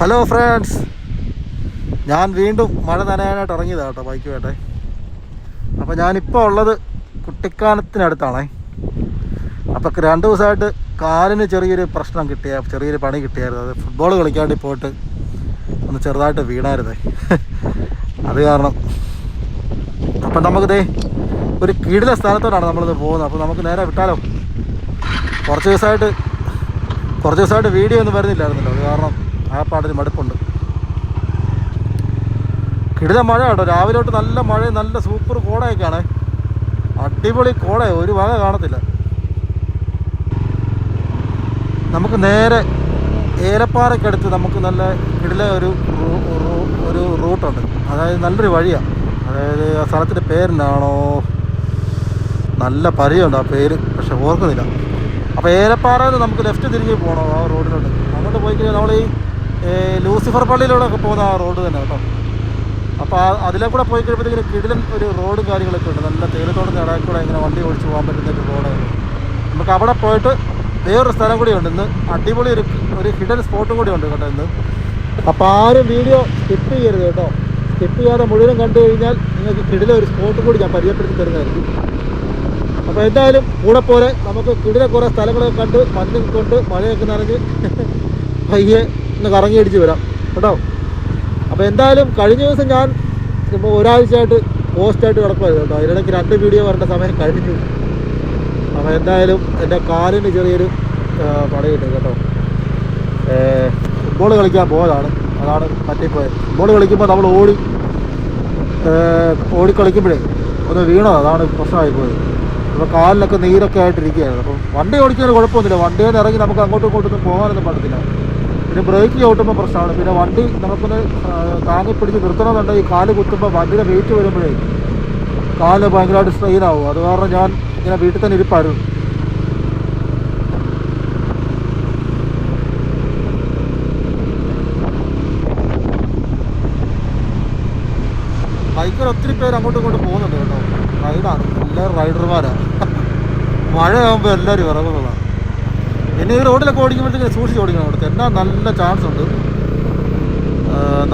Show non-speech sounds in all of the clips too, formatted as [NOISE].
Hello friends ഞാൻ വീണ്ടും മഴ നനയാനായിട്ട് ഇറങ്ങിയതാണ് കേട്ടോ ബൈക്ക് വേട്ടെ അപ്പോൾ ഞാനിപ്പോൾ ഉള്ളത് കുട്ടിക്കാനത്തിനടുത്താണേ. അപ്പോൾ രണ്ട് ദിവസമായിട്ട് കാലിന് ചെറിയൊരു പ്രശ്നം കിട്ടിയ ചെറിയൊരു പണി കിട്ടിയായിരുന്നു. അത് ഫുട്ബോൾ കളിക്കാണ്ടി പോയിട്ട് ഒന്ന് ചെറുതായിട്ട് വീണായിരുന്നേ. [LAUGHS] അത് കാരണം. അപ്പം നമുക്കിതേ ഒരു കീടിലെ സ്ഥലത്തോടാണ് നമ്മളിത് പോകുന്നത്. അപ്പോൾ നമുക്ക് നേരെ വിട്ടാലോ? കുറച്ച് ദിവസമായിട്ട് കുറച്ച് ദിവസമായിട്ട് വീഡിയോ ഒന്നും വരുന്നില്ലായിരുന്നല്ലോ. അത് കാരണം ആ പാട്ടിന് മടുപ്പുണ്ട്. കിടുന്ന മഴ കേട്ടോ രാവിലെ തൊട്ട് നല്ല മഴ നല്ല സൂപ്പർ കോടയൊക്കെയാണ്. അടിപൊളി കോട ഒരു വക കാണത്തില്ല. നമുക്ക് നേരെ ഏലപ്പാറയ്ക്കടുത്ത് നമുക്ക് നല്ല കിടില ഒരു ഒരു റൂട്ടുണ്ട്. അതായത് നല്ലൊരു വഴിയാണ് അതായത് ആ സ്ഥലത്തിന്റെ പേരെന്താണോ നല്ല പരിചയമുണ്ട് ആ പേര് പക്ഷെ ഓർക്കുന്നില്ല. അപ്പോൾ ഏലപ്പാറയിൽ നമുക്ക് ലെഫ്റ്റ് തിരിഞ്ഞ് പോകണം ആ റോഡിലോട്ട് അങ്ങോട്ട് പോയി കഴിഞ്ഞാൽ നമ്മൾ ഈ ലൂസിഫർ പള്ളിയിലൂടെ ഒക്കെ പോകുന്ന ആ റോഡ് തന്നെ കേട്ടോ. അപ്പോൾ അതിലെ കൂടെ പോയി കഴിയുമ്പോഴത്തേക്കും കിടിലൻ ഒരു റോഡും കാര്യങ്ങളൊക്കെ ഉണ്ട്. നല്ല തേയിലത്തോടൊന്ന് നേടാൻ കൂടെ ഇങ്ങനെ വണ്ടി ഓടിച്ച് പോകാൻ പറ്റുന്ന ഒരു റോഡാണ് നമുക്ക് അവിടെ പോയിട്ട് വേറൊരു സ്ഥലം കൂടിയുണ്ട് ഇന്ന് അടിപൊളി ഒരു ഒരു ഹിഡൻ സ്പോട്ടും കൂടി ഉണ്ട് കേട്ടോ ഇന്ന്. അപ്പോൾ ആരും വീഡിയോ സ്കിപ്പ് ചെയ്യരുത് കേട്ടോ. സ്കിപ്പ് ചെയ്യാതെ മുഴുവൻ കണ്ടു കഴിഞ്ഞാൽ നിങ്ങൾക്ക് കിടിലെ ഒരു സ്പോട്ടും കൂടി ഞാൻ പരിചയപ്പെടുത്തി തരുന്നതായിരിക്കും. അപ്പോൾ എന്തായാലും കൂടെ പോലെ നമുക്ക് കിടിലെ കുറേ സ്ഥലങ്ങളൊക്കെ കണ്ട് മഞ്ഞും കൊണ്ട് മഴയൊക്കെ നനഞ്ഞ് [LAUGHS] പയ്യെ ഒന്ന് കറങ്ങി അടിച്ച് വരാം. കേട്ടോ? അപ്പോൾ എന്തായാലും കഴിഞ്ഞ ദിവസം ഞാൻ ഇപ്പോൾ ഒരാഴ്ചയായിട്ട് പോസ്റ്റായിട്ട് കിടക്കുമായിരുന്നു കേട്ടോ. അതിനിടയ്ക്ക് രണ്ട് വീഡിയോ വരേണ്ട സമയം കഴിഞ്ഞു. അപ്പോൾ എന്തായാലും എന്റെ കാലിന് ചെറിയൊരു പണിയുണ്ട് പണി കിട്ടും ഫുട്ബോൾ കളിക്കാൻ പോയതാണ്. അതാണ് പറ്റിപ്പോയത്. ഫുട്ബോൾ കളിക്കുമ്പോൾ നമ്മൾ ഓടി ഓടിക്കളിക്കുമ്പോഴേ ഓടി കളിക്കുമ്പോഴേ ഒന്ന് വീണത്. അതാണ് പ്രശ്നമായി പോയത്. അപ്പോൾ കാലിലൊക്കെ നീരൊക്കെ ആയിട്ടിരിക്കുകയായിരുന്നു അപ്പം വണ്ടി ഓടിക്കുന്നതിന് കുഴപ്പമൊന്നുമില്ല. വണ്ടിയിൽ ഇറങ്ങി നമുക്ക് അങ്ങോട്ടും ഇങ്ങോട്ടൊന്നും പോകാനൊന്നും പറ്റത്തില്ല. പിന്നെ ബ്രേക്ക് ചവിട്ടുമ്പോൾ പ്രശ്നമാണ്. പിന്നെ വണ്ടി നമുക്കൊന്ന് താങ്ങി പിടിച്ച് നിർത്തണമെന്നുണ്ടെങ്കിൽ കാൽ കുത്തുമ്പോൾ വണ്ടിയുടെ വെയിറ്റ് വരുമ്പോഴേ കാൽ ഭയങ്കരമായിട്ട് സ്ട്രെയിൻ ആവും. അത് കാരണം ഞാൻ ഇങ്ങനെ വീട്ടിൽ തന്നെ ഇരിപ്പായിരുന്നു ബൈക്കിൽ ഒത്തിരി പേര് അങ്ങോട്ടും ഇങ്ങോട്ടും പോകുന്നുണ്ട് കേട്ടോ. റൈഡാണ് എല്ലാവരും റൈഡർമാരാണ് മഴയാകുമ്പോൾ എല്ലാവരും ഇറങ്ങുന്നതാണ്. പിന്നെ ഈ റോഡിലൊക്കെ ഓടിക്കുമ്പോഴത്തേക്ക് സൂക്ഷിച്ച് ഓടിക്കണം അവിടെ. തെന്നാൻ നല്ല ചാൻസ് ഉണ്ട്.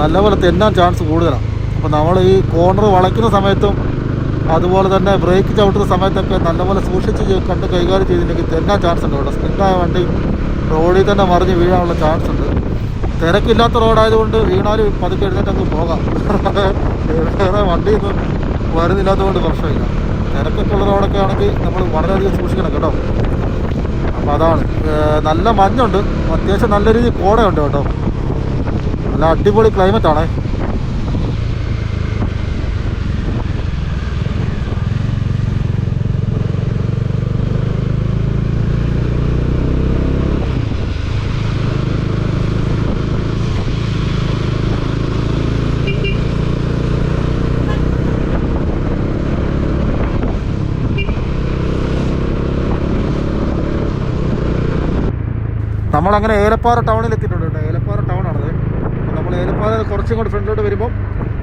നല്ലപോലെ തെന്നാൻ ചാൻസ് കൂടുതലാണ് അപ്പോൾ നമ്മൾ ഈ കോർണർ വളയ്ക്കുന്ന സമയത്തും അതുപോലെ തന്നെ ബ്രേക്ക് ചവിട്ടുന്ന സമയത്തൊക്കെ നല്ലപോലെ സൂക്ഷിച്ച് കണ്ട് കൈകാര്യം ചെയ്തിട്ടുണ്ടെങ്കിൽ തെന്നാൻ ചാൻസ് ഉണ്ട് അവിടെ സ്പിന്നായ വണ്ടി റോഡിൽ തന്നെ മറിഞ്ഞ് വീഴാനുള്ള ചാൻസ് ഉണ്ട്. തിരക്കില്ലാത്ത റോഡായതുകൊണ്ട് വീണാലും പതുക്കെ എഴുന്നേറ്റ് അങ്ങ് പോകാം. വേറെ വണ്ടി ഒന്നും വരുന്നില്ലാത്തതുകൊണ്ട് പ്രശ്നമില്ല. തിരക്കൊക്കെ ഉള്ള റോഡൊക്കെ ആണെങ്കിൽ നമ്മൾ വളരെയധികം സൂക്ഷിക്കണം കേട്ടോ. അപ്പോൾ അതാണ്. നല്ല മഞ്ഞുണ്ട്. അത്യാവശ്യം നല്ല രീതിയിൽ കോടയുണ്ട് കേട്ടോ. നല്ല അടിപൊളി ക്ലൈമറ്റ് ആണേ നമ്മളങ്ങനെ ഏലപ്പാറ ടൗണിൽ എത്തിയിട്ടുണ്ട് കേട്ടോ. ഏലപ്പാറ ടൗൺ ആണത്. നമ്മൾ ഏലപ്പാറ കുറച്ചും കൂടി ഫ്രണ്ടിലോട്ട് വരുമ്പോൾ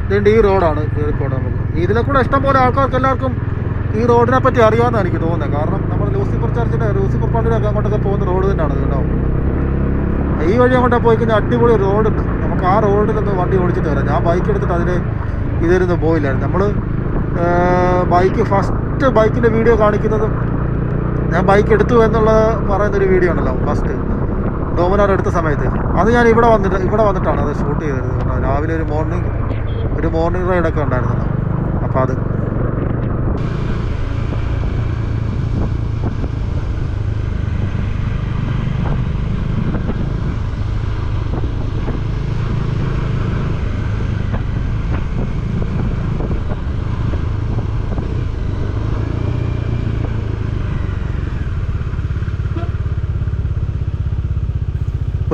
ഇതിന്റെ ഈ റോഡാണ് കയറിക്കോട് നമുക്ക് ഇതിലെ കൂടെ ഇഷ്ടംപോലെ ആൾക്കാർക്ക് എല്ലാവർക്കും ഈ റോഡിനെ പറ്റി അറിയാമെന്നാണ് എനിക്ക് തോന്നുന്നത്. കാരണം നമ്മൾ ലൂസിഫർ ചർച്ചിന്റെ ലൂസിഫർ പള്ളിയിലൊക്കെ അങ്ങോട്ടൊക്കെ പോകുന്ന റോഡ് തന്നെയാണ് കേട്ടോ. ഈ വഴി അങ്ങോട്ട് പോയി കഴിഞ്ഞാൽ അടിപൊളി റോഡ് നമുക്ക് ആ റോഡിലൊന്ന് വണ്ടി ഓടിച്ചിട്ട് വരാം. ഞാൻ ബൈക്ക് എടുത്തിട്ട് അതിന് ഇതിരുന്ന് പോയില്ലായിരുന്നു. നമ്മൾ ബൈക്ക് ഫസ്റ്റ് ബൈക്കിന്റെ വീഡിയോ കാണിക്കുന്നതും ഞാൻ ബൈക്ക് എടുത്തു എന്നുള്ള പറയുന്നൊരു വീഡിയോ ഉണ്ടല്ലോ ഫസ്റ്റ് ഡോമിനാർ എടുത്ത സമയത്ത്. അത് ഞാൻ ഇവിടെ വന്നിട്ട് ഇവിടെ വന്നിട്ടാണ് അത് ഷൂട്ട് ചെയ്തത്. കേട്ടോ രാവിലെ ഒരു മോർണിംഗ് ഒരു മോർണിംഗ് റൈഡൊക്കെ ഉണ്ടായിരുന്നല്ലോ. അപ്പോൾ അത്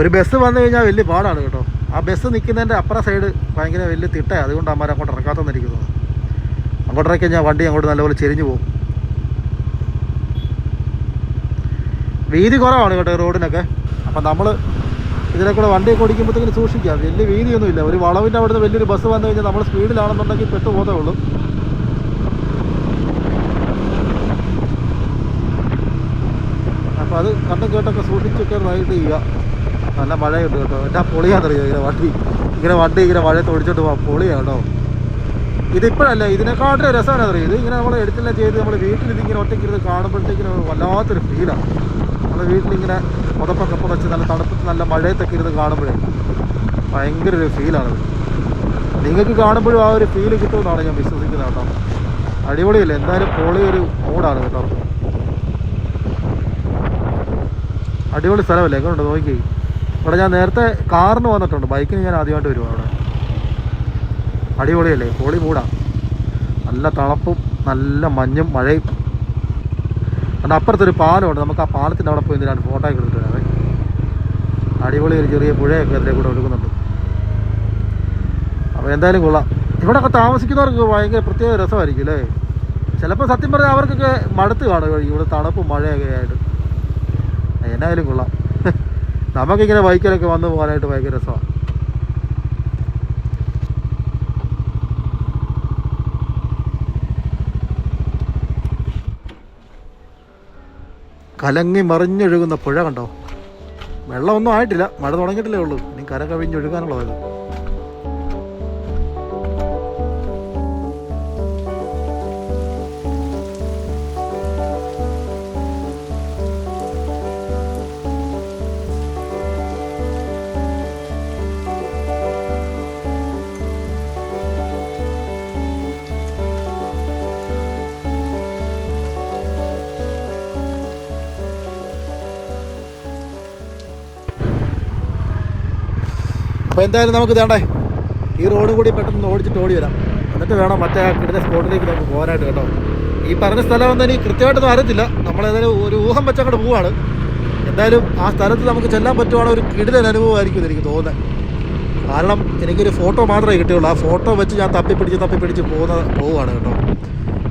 ഒരു ബസ് വന്നു കഴിഞ്ഞാൽ വലിയ പാടാണ് കേട്ടോ. ആ ബസ് നിൽക്കുന്നതിന്റെ അപ്പുറ സൈഡ് ഭയങ്കര വലിയ തിട്ടയാണ് അതുകൊണ്ട് അമ്മമാർ അങ്ങോട്ട് ഇറക്കാത്തന്നിരിക്കുന്നത് അങ്ങോട്ട് ഇറക്കി കഴിഞ്ഞാൽ വണ്ടി അങ്ങോട്ട് നല്ലപോലെ ചെരിഞ്ഞു പോകും. വീതി കുറവാണ് കേട്ടോ റോഡിനൊക്കെ. അപ്പം നമ്മൾ ഇതിനെ കൂടെ വണ്ടിയൊക്കെ ഓടിക്കുമ്പോഴത്തേക്കിന് സൂക്ഷിക്കാം. വലിയ വീതിയൊന്നുമില്ല. ഒരു വളവിന്റെ അവിടുന്ന് വലിയൊരു ബസ് വന്നു കഴിഞ്ഞാൽ നമ്മൾ സ്പീഡിലാണെന്നുണ്ടെങ്കിൽ പെട്ടു പോകത്തേ ഉള്ളൂ. അപ്പോൾ അത് കണ്ടും കേട്ടൊക്കെ സൂക്ഷിച്ചൊക്കെ റൈഡ് ചെയ്യുക. നല്ല മഴയുണ്ട് കേട്ടോ. എന്നാ പൊളിയാണെന്നറിയോ? ഇങ്ങനെ വണ്ടി ഇങ്ങനെ വണ്ടി ഇങ്ങനെ മഴ തൊടിച്ചോട്ട് പോകാം പൊളിയാണ്? കേട്ടോ ഇതിപ്പോഴല്ല ഇതിനെക്കാട്ടിലും രസമാണ് അറിയാം ഇത് ഇങ്ങനെ നമ്മൾ എടുത്തില്ല ചെയ്ത് നമ്മൾ വീട്ടിൽ ഇതിങ്ങനെ ഒറ്റയ്ക്കിരുന്ന് കാണുമ്പോഴത്തേക്കിനും വല്ലാത്തൊരു ഫീലാണ് നമ്മൾ വീട്ടിലിങ്ങനെ പുതപ്പൊക്കെ പുതച്ച് നല്ല തണുപ്പത്ത് നല്ല മഴയത്തൊക്കെ ഇരുന്ന് കാണുമ്പോഴേ ഭയങ്കര ഒരു ഫീലാണത് നിങ്ങൾക്ക് കാണുമ്പോഴും ആ ഒരു ഫീൽ കിട്ടുമെന്നാണ് ഞാൻ വിശ്വസിക്കുന്നത് കേട്ടോ. അടിപൊളിയല്ല? എന്തായാലും പൊളി ഒരു മൂടാണ് കേട്ടോ. അടിപൊളി സ്ഥലമല്ലേ? എങ്ങനെയുണ്ട് നോക്കി ഇവിടെ ഞാൻ നേരത്തെ കാറിന് വന്നിട്ടുണ്ട്. ബൈക്കിന് ഞാൻ ആദ്യമായിട്ട് വരുവാ അവിടെ. അടിപൊളിയല്ലേ? പൊളി മൂടാ. നല്ല തണുപ്പും നല്ല മഞ്ഞും മഴയും. അതിന്റെ അപ്പുറത്തൊരു പാലമുണ്ട്. നമുക്ക് ആ പാലത്തിന്റെ അവിടെ പോയി രണ്ട് ഫോട്ടോ ഒക്കെ എടുത്തിട്ട് വരാവേ. അടിപൊളി ഒരു ചെറിയ പുഴയൊക്കെ അതിലെ കൂടെ ഒഴുകുന്നുണ്ട്. അപ്പോൾ എന്തായാലും കൊള്ളാം. ഇവിടെയൊക്കെ താമസിക്കുന്നവർക്ക് ഭയങ്കര പ്രത്യേക രസമായിരിക്കും അല്ലേ? ചിലപ്പോൾ സത്യം പറഞ്ഞാൽ അവർക്കൊക്കെ മടുത്ത് കാണുക ഇവിടെ തണുപ്പും മഴയൊക്കെ ആയിട്ട്. എന്നായാലും കൊള്ളാം. നമുക്കിങ്ങനെ ബൈക്കിലൊക്കെ വന്നു പോകാനായിട്ട് ഭയങ്കര രസമാണ്. കലങ്ങി മറിഞ്ഞൊഴുകുന്ന പുഴ കണ്ടോ? വെള്ളമൊന്നും ആയിട്ടില്ല. മഴ തുടങ്ങിയിട്ടില്ലേ ഉള്ളൂ. ഇനി കര കവിഞ്ഞൊഴുകാനുള്ളതാണ് എന്തായാലും നമുക്ക് വേണ്ടേ ഈ റോഡ് കൂടി പെട്ടെന്ന് ഓടിച്ചിട്ട് ഓടി വരാം. എന്നിട്ട് വേണം മറ്റേ കിട്ടുന്ന സ്പോട്ടിലേക്ക് നമുക്ക് പോകാനായിട്ട് കേട്ടോ. ഈ പറഞ്ഞ സ്ഥലം ഒന്നും എനിക്ക് കൃത്യമായിട്ടൊന്നും അറിയത്തില്ല. നമ്മളേതായാലും ഒരു ഊഹം വെച്ച് അങ്ങോട്ട് പോവാണ്. എന്തായാലും ആ സ്ഥലത്ത് നമുക്ക് ചെല്ലാൻ പറ്റുവാണ് ഒരു കിടിലൻ അനുഭവമായിരിക്കും എനിക്ക് തോന്നുന്നത് കാരണം എനിക്കൊരു ഫോട്ടോ മാത്രമേ കിട്ടിയുള്ളൂ. ആ ഫോട്ടോ വെച്ച് ഞാൻ തപ്പി തപ്പിപ്പിടിച്ച് തപ്പിപ്പിടിച്ച് പോകുന്ന പോവുകയാണ് കേട്ടോ.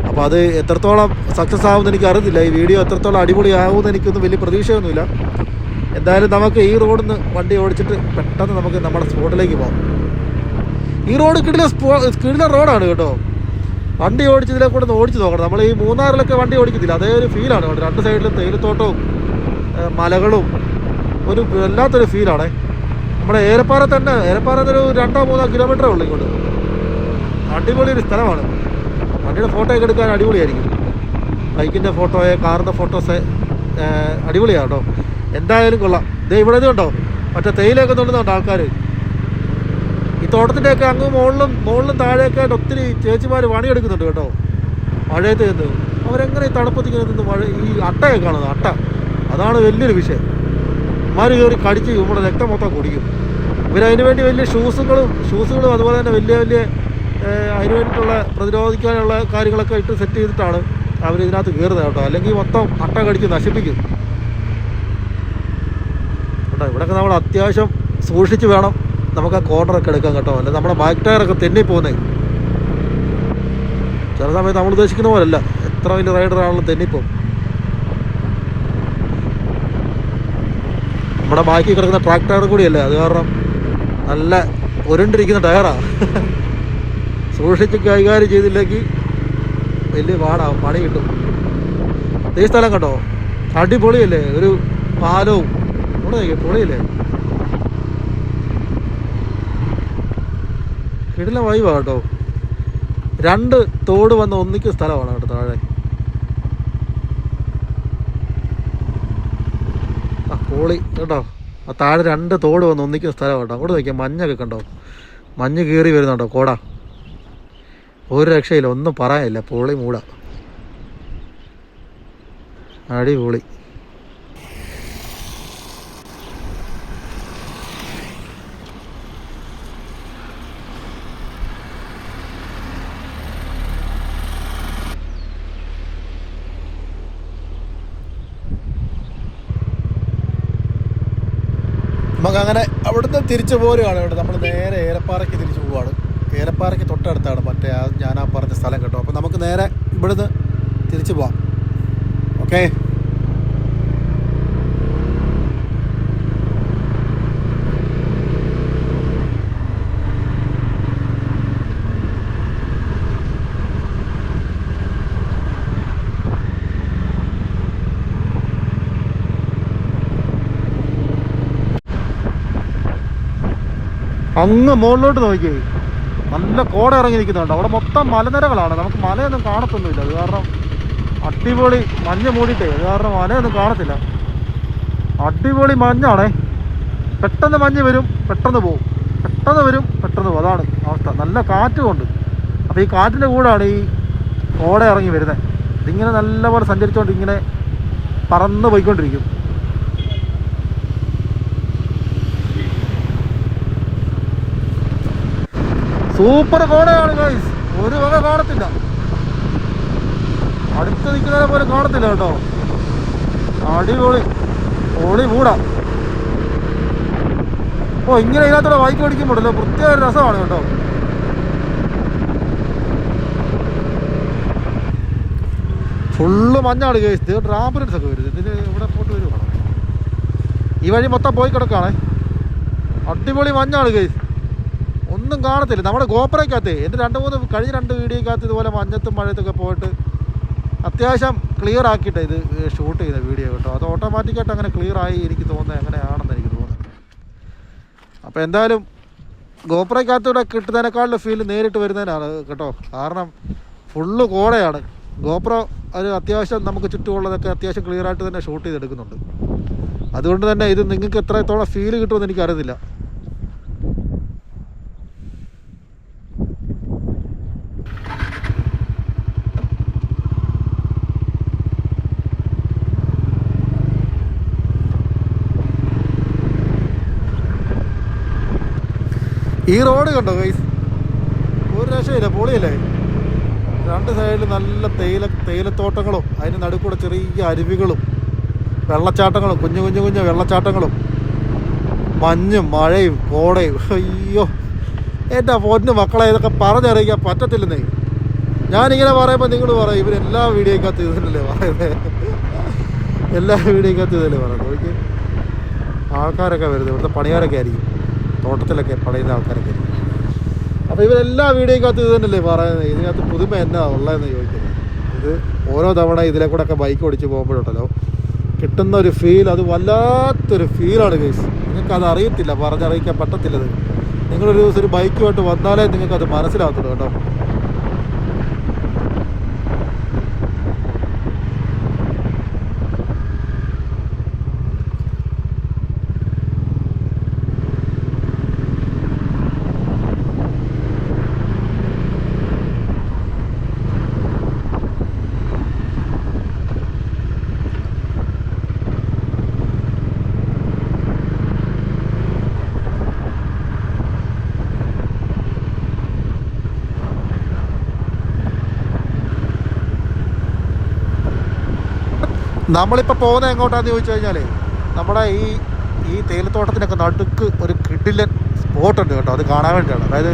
അപ്പോൾ അത് എത്രത്തോളം സക്സസ് ആവുമെന്ന് എനിക്ക് അറിയത്തില്ല ഈ വീഡിയോ എത്രത്തോളം അടിപൊളി അടിപൊളിയാവുമെന്ന് എനിക്കൊന്നും വലിയ പ്രതീക്ഷയൊന്നുമില്ല. എന്തായാലും നമുക്ക് ഈ റോഡിൽ നിന്ന് വണ്ടി ഓടിച്ചിട്ട് പെട്ടെന്ന് നമുക്ക് നമ്മുടെ സ്പോട്ടിലേക്ക് പോകാം. ഈ റോഡ് കിടില കിടില റോഡാണ് കേട്ടോ. വണ്ടി ഓടിച്ചതിലെ കൂടെ ഒന്ന് ഓടിച്ച് നോക്കണം. നമ്മൾ ഈ മൂന്നാറിലൊക്കെ വണ്ടി ഓടിക്കത്തില്ല. അതേ ഒരു ഫീലാണ് രണ്ട് സൈഡിലും തേയിലത്തോട്ടവും മലകളും ഒരു വല്ലാത്തൊരു ഫീലാണേ. നമ്മുടെ ഏലപ്പാറ തന്നെ ഏലപ്പാറ ഒരു രണ്ടോ മൂന്നോ കിലോമീറ്റർ ഉള്ളൂ ഇങ്ങോട്ട്. അടിപൊളി ഒരു സ്ഥലമാണ്. വണ്ടിയുടെ ഫോട്ടോ ഒക്കെ എടുക്കാൻ അടിപൊളിയായിരിക്കും. ബൈക്കിന്റെ ഫോട്ടോയെ കാറിന്റെ ഫോട്ടോസ് അടിപൊളിയാണ് കേട്ടോ. എന്തായാലും കൊള്ളാം. ദേ ഇവിടെ കണ്ടോ? മറ്റേ തേയിലൊക്കെ തൊണ്ടുന്നുണ്ട് ആൾക്കാർ ഈ തോട്ടത്തിന്റെയൊക്കെ അങ്ങ് മുകളിലും മുകളിലും താഴെയൊക്കെ ആയിട്ട് ഒത്തിരി ചേച്ചിമാർ പണിയെടുക്കുന്നുണ്ട് കേട്ടോ. മഴയത്ത് നിന്ന് അവരെങ്ങനെ ഈ തണുപ്പത്തിങ്ങനെ നിന്ന് മഴ ഈ അട്ടയൊക്കെ കാണുന്നത്? അട്ട. അതാണ് വലിയൊരു വിഷയം. മാര് കയറി കടിച്ച് നമ്മുടെ രക്തം മൊത്തം കുടിക്കും. ഇവരതിന് വേണ്ടി വലിയ ഷൂസുകളും ഷൂസുകളും അതുപോലെ തന്നെ വലിയ വലിയ അതിന് വേണ്ടിയിട്ടുള്ള പ്രതിരോധിക്കാനുള്ള കാര്യങ്ങളൊക്കെ ഇട്ട് സെറ്റ് ചെയ്തിട്ടാണ് അവർ ഇതിനകത്ത് കയറുന്നത് കേട്ടോ. അല്ലെങ്കിൽ മൊത്തം അട്ട കടിച്ച് നശിപ്പിക്കും. ഇവിടെയൊക്കെ നമ്മൾ അത്യാവശ്യം സൂക്ഷിച്ച് വേണം നമുക്ക് ആ കോർണറൊക്കെ എടുക്കാൻ കേട്ടോ. അല്ല നമ്മുടെ ബാക്ക് ടയറൊക്കെ തെന്നി പോകുന്നേ ചില സമയത്ത് നമ്മൾ ഉദ്ദേശിക്കുന്ന പോലല്ല. എത്ര വലിയ റൈഡറാണെങ്കിലും തെന്നിപ്പോവും നമ്മുടെ ബാക്കി കിടക്കുന്ന ട്രാക്ക് ടയർ കൂടിയല്ലേ? അത് കാരണം നല്ല ഉരുണ്ടിരിക്കുന്ന ടയറാണ് സൂക്ഷിച്ച് കൈകാര്യം ചെയ്തില്ലെങ്കിൽ വലിയ പാടാവും പണി കിട്ടും. ഈ സ്ഥലം കേട്ടോ അടിപൊളിയല്ലേ? ഒരു പാലവും ഇവിടെ പൊളിയല്ലേ കിടില വൈവാ കേട്ടോ. രണ്ട് തോട് വന്ന ഒന്നിക്ക് സ്ഥലമാണ് കേട്ടോ താഴെ. ആ കോളി കേട്ടോ. ആ താഴെ രണ്ട് തോട് വന്ന് ഒന്നിക്കുന്ന സ്ഥലം കേട്ടോ. അങ്ങോട്ട് നോക്കിയാൽ മഞ്ഞൊക്കെ കണ്ടോ? മഞ്ഞ് കീറി വരുന്നുണ്ടോ കോട? ഒരു രക്ഷയില്ല ഒന്നും പറയാനില്ല. പൊളി മൂടാ. അടിപൊളി നമുക്ക് അങ്ങനെ അവിടുന്ന് തിരിച്ചു പോരുകയാണ് ഇവിടെ നമ്മൾ നേരെ ഏലപ്പാറയ്ക്ക് തിരിച്ചു പോവുകയാണ് ഏലപ്പാറയ്ക്ക് തൊട്ടടുത്താണ് മറ്റേ ഞാൻ ആ പറഞ്ഞ സ്ഥലം കേട്ടോ. അപ്പോൾ നമുക്ക് നേരെ ഇവിടുന്ന് തിരിച്ചു പോവാം. ഓക്കെ അങ്ങ് മുകളിലോട്ട് നോക്കിയേ. നല്ല കോട ഇറങ്ങി നിൽക്കുന്നുണ്ട്. അവിടെ മൊത്തം മലനിരകളാണ്. നമുക്ക് മലയൊന്നും കാണത്തൊന്നുമില്ല. അത് കാരണം അടിപൊളി മഞ്ഞ് മൂടിയിട്ടേ. അത് കാരണം മലയൊന്നും കാണത്തില്ല. അടിപൊളി മഞ്ഞാണേ. പെട്ടെന്ന് മഞ്ഞ് വരും പെട്ടെന്ന് പോകും പെട്ടെന്ന് വരും പെട്ടെന്ന് പോകും അതാണ് അവസ്ഥ. നല്ല കാറ്റുമുണ്ട്. അപ്പോൾ ഈ കാറ്റിന്റെ കൂടാണ് ഈ കോട ഇറങ്ങി വരുന്നത്. ഇതിങ്ങനെ നല്ലപോലെ സഞ്ചരിച്ചുകൊണ്ട് ഇങ്ങനെ പറന്ന് പോയിക്കൊണ്ടിരിക്കും. സൂപ്പർ കോടയാണ് ഗൈസ് ഒരു വക കാണത്തില്ല. അടുത്ത് നിൽക്കുന്നതിനെ പോലെ കാണത്തില്ല കേട്ടോ. അടിപൊളി. പൊളി കൂടാ ഓ ഇങ്ങനെ ഇതിനകത്തൂടെ ബൈക്ക് ഓടിക്കുമ്പോഴല്ലോ പ്രത്യേക രസമാണ് കേട്ടോ. ഫുള്ള് മഞ്ഞാണ് കേസ് ഇത് ആംബുലൻസ് ഒക്കെ വരുന്നത്. ഇതിന് ഇവിടെ പോയിട്ട് വരുവാണ്. ഈ വഴി മൊത്തം പോയി കിടക്കുകയാണേ. അടിപൊളി മഞ്ഞാണ് ഒന്നും കാണത്തില്ല. നമ്മുടെ ഗോപ്രയ്ക്കകത്ത് എന്റെ രണ്ട് മൂന്ന് കഴിഞ്ഞ രണ്ട് വീഡിയോക്കകത്ത് ഇതുപോലെ മഞ്ഞത്തും മഴയത്തൊക്കെ പോയിട്ട് അത്യാവശ്യം ക്ലിയർ ആക്കിയിട്ട് ഇത് ഷൂട്ട് ചെയ്ത വീഡിയോ കേട്ടോ. അത് ഓട്ടോമാറ്റിക്കായിട്ട് അങ്ങനെ ക്ലിയർ ആയി എനിക്ക് തോന്നുന്നത് എങ്ങനെയാണെന്ന് എനിക്ക് തോന്നുന്നത് അപ്പോൾ എന്തായാലും ഗോപ്രയ്ക്കകത്തൂടെ കിട്ടുന്നതിനേക്കാളുടെ ഫീൽ നേരിട്ട് വരുന്നതിനാണ് കേട്ടോ. കാരണം ഫുള്ള് കോടയാണ്. ഗോപ്രോ അത് അത്യാവശ്യം നമുക്ക് ചുറ്റുമുള്ളതൊക്കെ അത്യാവശ്യം ക്ലിയർ ആയിട്ട് തന്നെ ഷൂട്ട് ചെയ്തെടുക്കുന്നുണ്ട്. അതുകൊണ്ട് തന്നെ ഇത് നിങ്ങൾക്ക് എത്രത്തോളം ഫീൽ കിട്ടുമെന്ന് എനിക്കറിയത്തില്ല. ഈ റോഡ് കണ്ടോ ഗൈസ് ഒരു രക്ഷയില്ല പൊളിയല്ലേ? രണ്ട് സൈഡിൽ നല്ല തേയില തേയിലത്തോട്ടങ്ങളും അതിന് നടുക്കൂടെ ചെറിയ അരുവികളും വെള്ളച്ചാട്ടങ്ങളും കുഞ്ഞു കുഞ്ഞു കുഞ്ഞു വെള്ളച്ചാട്ടങ്ങളും മഞ്ഞും മഴയും കോടയും അയ്യോ. എന്റെ പൊന്നു മക്കളെ ഇതൊക്കെ പറഞ്ഞറിയിക്കാൻ പറ്റത്തില്ലെന്നേ. ഞാനിങ്ങനെ പറയുമ്പോൾ നിങ്ങൾ പറയും ഇവരെല്ലാ വീഡിയോക്കകത്ത് ഇതല്ലേ പറയുന്നത് എല്ലാ വീഡിയോക്കകത്ത് ഇതല്ലേ പറയുന്നത് ഓക്കെ. ആൾക്കാരൊക്കെ വരുന്നത് ഇവിടുത്തെ പണിയാരൊക്കെ ആയിരിക്കും. തോട്ടത്തിലൊക്കെ പണിയുന്ന ആൾക്കാരൊക്കെ അപ്പോൾ ഇവരെല്ലാ കാത്ത് ഇത് തന്നെയല്ലേ പറയുന്നത്? ഇതിനകത്ത് പുതുമ എന്നാ ഉള്ളതെന്ന് ചോദിക്കുന്നത്? ഇത് ഓരോ തവണ ഇതിലെ കൂടെ ഒക്കെ ബൈക്ക് ഓടിച്ച് പോകുമ്പോഴുണ്ടല്ലോ കിട്ടുന്ന ഒരു ഫീൽ അത് വല്ലാത്തൊരു ഫീലാണ് കേസ് നിങ്ങൾക്ക് അത് അറിയത്തില്ല പറഞ്ഞറിയിക്കാൻ പറ്റത്തില്ലത് നിങ്ങളൊരു ദിവസം ഒരു ബൈക്കുമായിട്ട് വന്നാലേ നിങ്ങൾക്കത് മനസ്സിലാകത്തുള്ളൂ കേട്ടോ. നമ്മളിപ്പോൾ പോകുന്നത് എങ്ങോട്ടാന്ന് ചോദിച്ചു കഴിഞ്ഞാൽ നമ്മുടെ ഈ ഈ തേയിലത്തോട്ടത്തിനൊക്കെ നടുക്ക് ഒരു കിഡിലൻ സ്പോട്ടുണ്ട് കേട്ടോ. അത് കാണാൻ വേണ്ടിയാണ്. അതായത്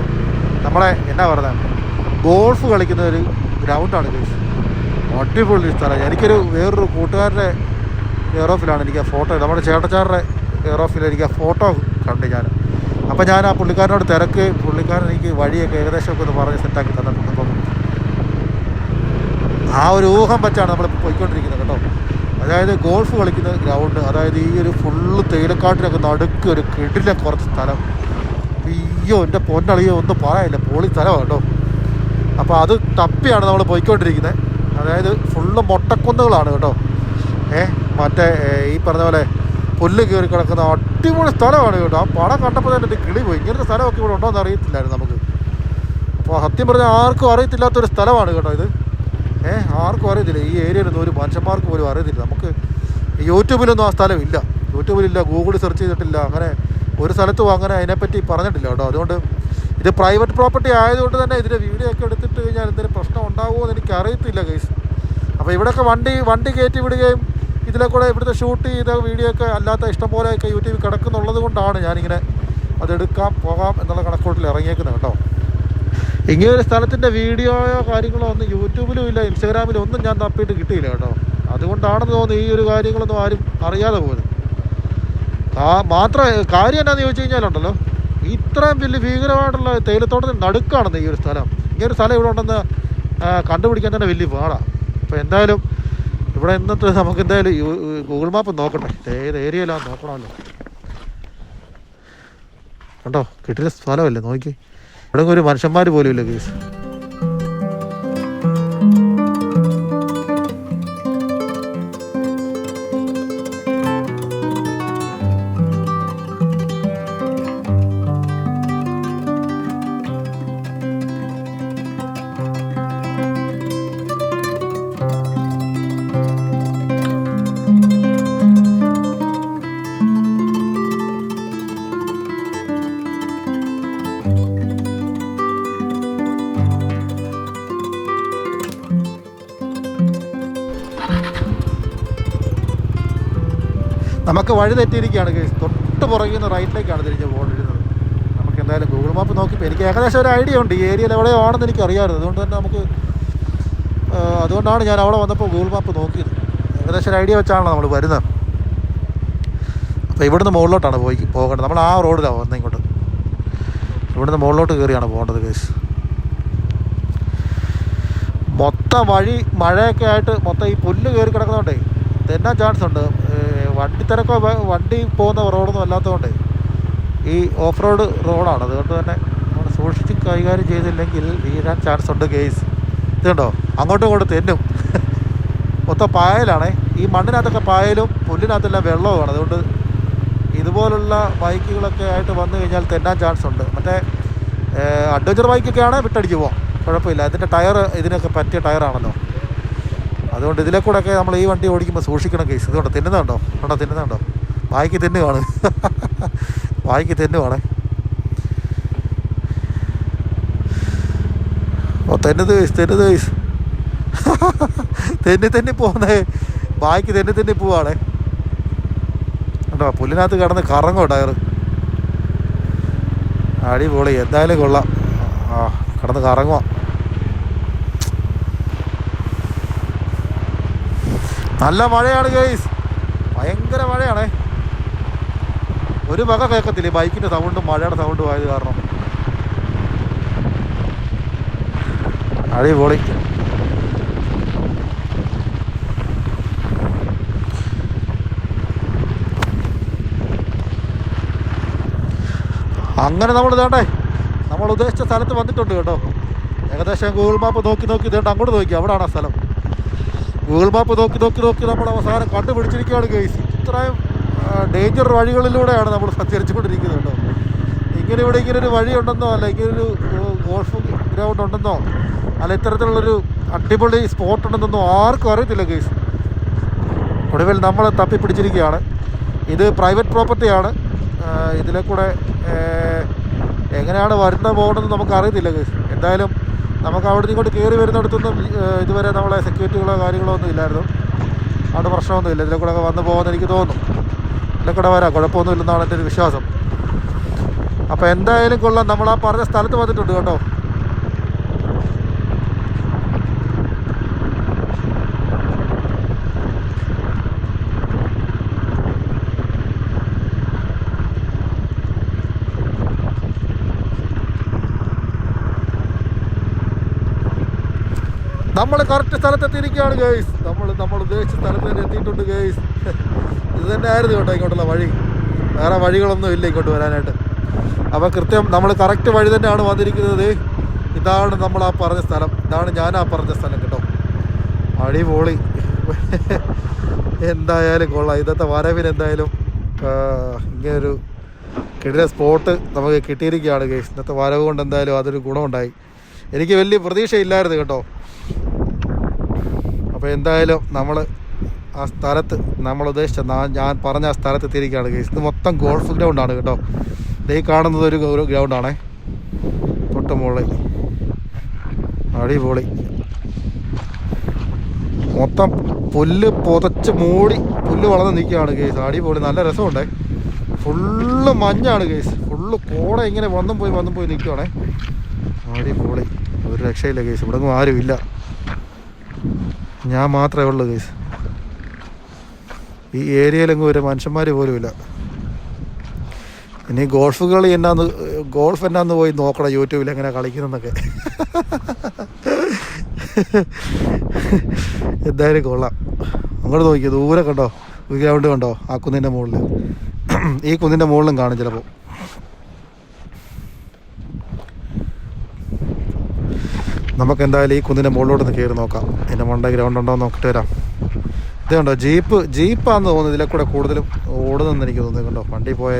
നമ്മളെ എന്നാ പറയുന്നത് ഗോൾഫ് കളിക്കുന്ന ഒരു ഗ്രൗണ്ടാണ് ഗൈസ്. അടിപൊളി സ്ഥലം. എനിക്കൊരു വേറൊരു കൂട്ടുകാരുടെ കെയർ എനിക്ക് ആ ഫോട്ടോ നമ്മുടെ ചേട്ടച്ചാരുടെ കെയർ ഓഫിൽ എനിക്ക് ആ ഫോട്ടോ കണ്ട് ഞാൻ. അപ്പോൾ ഞാൻ ആ പുള്ളിക്കാരനോട് തിരക്ക്. പുള്ളിക്കാരൻ എനിക്ക് വഴിയൊക്കെ ഏകദേശമൊക്കെ ഒന്ന് പറഞ്ഞ് സെറ്റാക്കി തന്നിട്ടുണ്ട്. അപ്പം ആ ഒരു ഊഹം വെച്ചാണ് നമ്മൾ പോയിക്കൊണ്ടിരിക്കുന്നത് കേട്ടോ. അതായത് ഗോൾഫ് കളിക്കുന്ന ഗ്രൗണ്ട് അതായത് ഈ ഒരു ഫുള്ള് തേയിലക്കാട്ടിലൊക്കെ നടുക്ക് ഒരു കിടില കുറച്ച് സ്ഥലം. അയ്യോ എന്റെ പൊന്നളിയോ ഒന്നും പറയില്ല പൊളി സ്ഥലമാണ്? കേട്ടോ അപ്പോൾ അത് തപ്പിയാണ് നമ്മൾ പോയിക്കൊണ്ടിരിക്കുന്നത് അതായത് ഫുള്ള് മൊട്ടക്കുന്നുകളാണ് കേട്ടോ. ഏ മറ്റേ ഈ പറഞ്ഞ പോലെ പുല്ല് കയറി കിടക്കുന്ന അടിപൊളി സ്ഥലമാണ് കേട്ടോ. ആ പടം കണ്ടപ്പോൾ തന്നെ കിളി പോയി ഇങ്ങനത്തെ സ്ഥലമൊക്കെ ഇവിടെ ഉണ്ടോ എന്ന് അറിയത്തില്ലായിരുന്നു നമുക്ക്. അപ്പോൾ സത്യം പറഞ്ഞാൽ ആർക്കും അറിയത്തില്ലാത്തൊരു സ്ഥലമാണ് കേട്ടോ ഇത്. ഏ ആർക്കും അറിയത്തില്ല. ഈ ഏരിയയിലൊന്നും ഒരു മനുഷ്യന്മാർക്ക് പോലും അറിയത്തില്ല. നമുക്ക് യൂട്യൂബിലൊന്നും ആ സ്ഥലം ഇല്ല യൂട്യൂബിലില്ല ഗൂഗിൾ സെർച്ച് ചെയ്തിട്ടില്ല അങ്ങനെ ഒരു സ്ഥലത്തും അങ്ങനെ അതിനെപ്പറ്റി പറഞ്ഞിട്ടില്ല കേട്ടോ. അതുകൊണ്ട് ഇത് പ്രൈവറ്റ് പ്രോപ്പർട്ടി ആയതുകൊണ്ട് തന്നെ ഇതിന്റെ വീഡിയോ ഒക്കെ എടുത്തിട്ട് കഴിഞ്ഞാൽ എന്തെങ്കിലും പ്രശ്നം ഉണ്ടാകുമോ എന്ന് എനിക്ക് അറിയത്തില്ല കേസ് അപ്പോൾ ഇവിടെയൊക്കെ വണ്ടി വണ്ടി കയറ്റി വിടുകയും ഇതിലെ കൂടെ ഇവിടുത്തെ ഷൂട്ട് ചെയ്ത വീഡിയോ ഒക്കെ അല്ലാത്ത ഇഷ്ടംപോലെയൊക്കെ യൂട്യൂബിൽ കിടക്കുന്നുള്ളത് കൊണ്ടാണ് ഞാനിങ്ങനെ അതെടുക്കാം പോകാം എന്നുള്ള കണക്കൂട്ടിൽ ഇറങ്ങിയേക്കുന്നത് കേട്ടോ. ഇങ്ങനെ ഒരു സ്ഥലത്തിന്റെ വീഡിയോയോ കാര്യങ്ങളോ ഒന്നും യൂട്യൂബിലും ഇല്ല ഇൻസ്റ്റാഗ്രാമിലും ഒന്നും ഞാൻ തപ്പിയിട്ട് കിട്ടിയില്ല കേട്ടോ. അതുകൊണ്ടാണെന്ന് തോന്നുന്നു ഈ ഒരു കാര്യങ്ങളൊന്നും ആരും അറിയാതെ പോയത്. മാത്രം കാര്യം എന്നാന്ന് ചോദിച്ചു കഴിഞ്ഞാലുണ്ടല്ലോ ഇത്രയും വലിയ ഭീകരമായിട്ടുള്ള തേയിലത്തോട്ടത്തിന് നടുക്കാണെന്ന് ഈ ഒരു സ്ഥലം. ഈ ഒരു സ്ഥലം ഇവിടെ ഉണ്ടെന്ന് കണ്ടുപിടിക്കാൻ തന്നെ വലിയ പാടാണ് അപ്പോൾ എന്തായാലും ഇവിടെ ഇന്നത്തെ നമുക്ക് എന്തായാലും ഗൂഗിൾ മാപ്പ് നോക്കട്ടെ. ഏത് ഏരിയയിലാണെന്ന് നോക്കണമല്ലോ. കണ്ടോ? കിട്ടിയ സ്ഥലമല്ലേ? നോക്കി. ഇവിടെ ഒരു മനുഷ്യന്മാർ പോലും ഇല്ല കേസ്. വഴി തെറ്റിയിരിക്കുകയാണ് കേസ്. തൊട്ട് പുറകിൽ നിന്ന് റൈറ്റിലേക്കാണ് തിരിഞ്ഞ് പോകേണ്ടിരുന്നത് നമുക്ക് എന്തായാലും ഗൂഗിൾ മാപ്പ് നോക്കിയപ്പോൾ എനിക്ക് ഏകദേശം ഒരു ഐഡിയ ഉണ്ട്. ഈ ഏരിയയിൽ എവിടെയോ ആണെന്ന് എനിക്ക് അറിയാമായിരുന്നു. അതുകൊണ്ട് തന്നെ നമുക്ക് അതുകൊണ്ടാണ് ഞാൻ അവിടെ വന്നപ്പോൾ ഗൂഗിൾ മാപ്പ് നോക്കിയത്. ഏകദേശം ഒരു ഐഡിയ വെച്ചാണല്ലോ നമ്മൾ വരുന്നത്. അപ്പോൾ ഇവിടുന്ന് മുകളിലോട്ടാണ് പോയി പോകേണ്ടത്. നമ്മൾ ആ റോഡിലാണ് വന്നത് ഇങ്ങോട്ട്. ഇവിടുന്ന് മുകളിലോട്ട് കയറിയാണ് പോകേണ്ടത് കേസ്. മൊത്തം വഴി മഴയൊക്കെ ആയിട്ട് മൊത്തം ഈ പുല്ല് കയറി കിടക്കുന്നതുകൊണ്ടേ തെന്നാൻ ചാൻസ് ഉണ്ട്. വണ്ടി തിരക്കോ വണ്ടി പോകുന്ന റോഡൊന്നും അല്ലാത്തതുകൊണ്ട് ഈ ഓഫ് റോഡ് റോഡാണ്. അതുകൊണ്ട് തന്നെ നമ്മൾ സൂക്ഷിച്ച് കൈകാര്യം ചെയ്തില്ലെങ്കിൽ വീഴാൻ ചാൻസ് ഉണ്ട് കേസ് ഇതുണ്ടോ അങ്ങോട്ടും ഇങ്ങോട്ടും തെന്നും. [LAUGHS] മൊത്തം പായലാണേ. ഈ മണ്ണിനകത്തൊക്കെ പായലും പുല്ലിനകത്തെല്ലാം വെള്ളവുമാണ്. അതുകൊണ്ട് ഇതുപോലുള്ള ബൈക്കുകളൊക്കെ ആയിട്ട് വന്നു കഴിഞ്ഞാൽ തെന്നാൻ ചാൻസ് ഉണ്ട്. മറ്റേ അഡ്വഞ്ചർ ബൈക്കൊക്കെ വിട്ടടിച്ച് പോവാം. കുഴപ്പമില്ല. ഇതിന്റെ ടയർ ഇതിനൊക്കെ പറ്റിയ ടയറാണല്ലോ അതുകൊണ്ട് ഇതിലെ കൂടെ ഒക്കെ നമ്മൾ ഈ വണ്ടി ഓടിക്കുമ്പോൾ സൂക്ഷിക്കണം കേസ് ഇതുകൊണ്ട് തിന്നുന്നുണ്ടോ? ഉണ്ടോ? തിന്നുന്നുണ്ടോ? വായിക്ക് തിന്നുവാണ്. [LAUGHS] വായിക്ക് തിന്നുവാണ്. ഓ തെന്നത് കേസ് തെന്നത് കേസ് [LAUGHS] തെന്നി തെന്നി പോകുന്നേ വായിക്ക് തെന്നി തെന്നി പോവാണേ. കേട്ടോ പുല്ലിനകത്ത് കിടന്ന് കറങ്ങോ ടയർ അടിപൊളി. എന്തായാലും കൊള്ളാം. ആ കിടന്ന് കറങ്ങുക നല്ല മഴയാണ് ഗൈസ് ഭയങ്കര മഴയാണേ. ഒരു വക കേൾക്കത്തില്ല ബൈക്കിന്റെ സൗണ്ടും മഴയുടെ സൗണ്ടും ആയത് കാരണം. അടിപൊളി. അങ്ങനെ നമ്മൾ ഇതാണ്ടേ നമ്മൾ ഉദ്ദേശിച്ച സ്ഥലത്ത് വന്നിട്ടുണ്ട് കേട്ടോ. ഏകദേശം ഗൂഗിൾ മാപ്പ് നോക്കി നോക്കി ഇതേണ്ട അങ്ങോട്ട് നോക്കി. അവിടെയാണ് ആ സ്ഥലം. ഗൂഗിൾ മാപ്പ് നോക്കി നോക്കി നോക്കി നമ്മൾ അവസാനം കണ്ടുപിടിച്ചിരിക്കുകയാണ് കേസ് ഇത്രയും ഡേഞ്ചർ വഴികളിലൂടെയാണ് നമ്മൾ സഞ്ചരിച്ചുകൊണ്ടിരിക്കുന്നത് കേട്ടോ. ഇങ്ങനെ ഇവിടെ ഇങ്ങനെ ഒരു വഴിയുണ്ടെന്നോ അല്ല ഇങ്ങനൊരു ഗോൾഫ് ഗ്രൗണ്ട് ഉണ്ടെന്നോ അല്ല ഇത്തരത്തിലുള്ളൊരു അടിപൊളി സ്പോട്ട് ഉണ്ടെന്നോ ആർക്കും അറിയത്തില്ല കേസ് ഒടുവിൽ നമ്മൾ തപ്പിപ്പിടിച്ചിരിക്കുകയാണ്. ഇത് പ്രൈവറ്റ് പ്രോപ്പർട്ടിയാണ് ഇതിലെ കൂടെ എങ്ങനെയാണ് വരുന്ന പോകണമെന്ന് നമുക്ക് അറിയത്തില്ല കേസ് എന്തായാലും നമുക്ക് അവിടെ നിന്ന് ഇങ്ങോട്ട് കയറി വരുന്നിടത്തൊന്നും ഇതുവരെ നമ്മളെ സെക്യൂരിറ്റികളോ കാര്യങ്ങളോ ഒന്നും ഇല്ലായിരുന്നു. അവിടെ പ്രശ്നമൊന്നുമില്ല ഇതിലെ കൂടെ വന്നു പോകുമെന്ന് എനിക്ക് തോന്നുന്നു. ഇതിലെ കൂടെ വരാം. കുഴപ്പമൊന്നുമില്ലെന്നാണ് എന്റെ ഒരു വിശ്വാസം. അപ്പോൾ എന്തായാലും കൊള്ളാം. നമ്മൾ ആ പറഞ്ഞ സ്ഥലത്ത് വന്നിട്ടുണ്ട് കേട്ടോ. നമ്മൾ കറക്റ്റ് സ്ഥലത്തെത്തിയിരിക്കുകയാണ് ഗേയ്സ് നമ്മൾ നമ്മൾ ഉദ്ദേശിച്ച സ്ഥലത്ത് തന്നെ എത്തിയിട്ടുണ്ട് ഗേയ്സ് ഇത് തന്നെ ആയിരുന്നു കേട്ടോ ഇങ്ങോട്ടുള്ള വഴി. വേറെ വഴികളൊന്നും ഇല്ല ഇങ്ങോട്ട് വരാനായിട്ട്. അപ്പോൾ കൃത്യം നമ്മൾ കറക്റ്റ് വഴി തന്നെയാണ് വന്നിരിക്കുന്നത്. ഇതാണ് നമ്മൾ ആ പറഞ്ഞ സ്ഥലം. ഇതാണ് ഞാൻ ആ പറഞ്ഞ സ്ഥലം കേട്ടോ. അടിപൊളി. എന്തായാലും കൊള്ളാം. ഇന്നത്തെ വരവിന് എന്തായാലും ഇങ്ങനൊരു കിടില സ്പോട്ട് നമുക്ക് കിട്ടിയിരിക്കുകയാണ് ഗേസ് ഇന്നത്തെ വരവ് കൊണ്ട് എന്തായാലും അതൊരു ഗുണമുണ്ടായി എനിക്ക് വലിയ പ്രതീക്ഷയില്ലായിരുന്നു കേട്ടോ. അപ്പോൾ എന്തായാലും നമ്മൾ ആ സ്ഥലത്ത് നമ്മൾ ഉദ്ദേശിച്ച ഞാൻ പറഞ്ഞ ആ സ്ഥലത്ത് എത്തിയിരിക്കുകയാണ് കേസ് ഇത് മൊത്തം ഗോൾഫ് ഗ്രൗണ്ടാണ് കേട്ടോ. ദേ ഈ കാണുന്നത് ഒരു ഒരു ഗ്രൗണ്ടാണേ തൊട്ട് മുകളിൽ. അടിപൊളി. മൊത്തം പുല്ല് പുതച്ച് മൂടി പുല്ല് വളർന്ന് നിൽക്കുകയാണ് കേസ് അടിപൊളി. നല്ല രസമുണ്ടേ. ഫുള്ള് മഞ്ഞാണ് കേസ് ഫുള്ള് കോട ഇങ്ങനെ വന്നും പോയി വന്നും പോയി നിൽക്കുകയാണേ. അടിപൊളി. ഒരു രക്ഷയില്ല കേസ് ഇവിടെ ആരുമില്ല. ഞാൻ മാത്രമേ ഉള്ളൂ കേസ് ഈ ഏരിയയിലെങ്ങും ഒരു മനുഷ്യന്മാർ പോലുമില്ല ഇനി ഗോൾഫ് കളി എന്നാന്ന് ഗോൾഫ് എന്നാന്ന് പോയി നോക്കണം യൂട്യൂബിൽ എങ്ങനെ കളിക്കുന്നതെന്നൊക്കെ എന്തായാലും കൊള്ളാം. അങ്ങോട്ട് നോക്കിയത് ദൂരെ കണ്ടോ? ഗ്രൗണ്ട് കണ്ടോ? ആ കുന്നിന്റെ മുകളിൽ ഈ കുന്നിന്റെ മുകളിലും കാണും ചിലപ്പോൾ നമുക്ക് എന്തായാലും ഈ കുന്നിന്റെ മുകളിലോട്ട് ഒന്ന് കയറി നോക്കാം. എന്റെ മണ്ട ഗ്രൗണ്ട് ഉണ്ടോ എന്ന് നോക്കിയിട്ട് വരാം. കണ്ടോ ജീപ്പ് ജീപ്പാന്ന് തോന്നുന്നു ഇതിലെ കൂടെ കൂടുതലും ഓടുന്നെന്ന് എനിക്ക് തോന്നുന്നു. കണ്ടോ വണ്ടി പോയ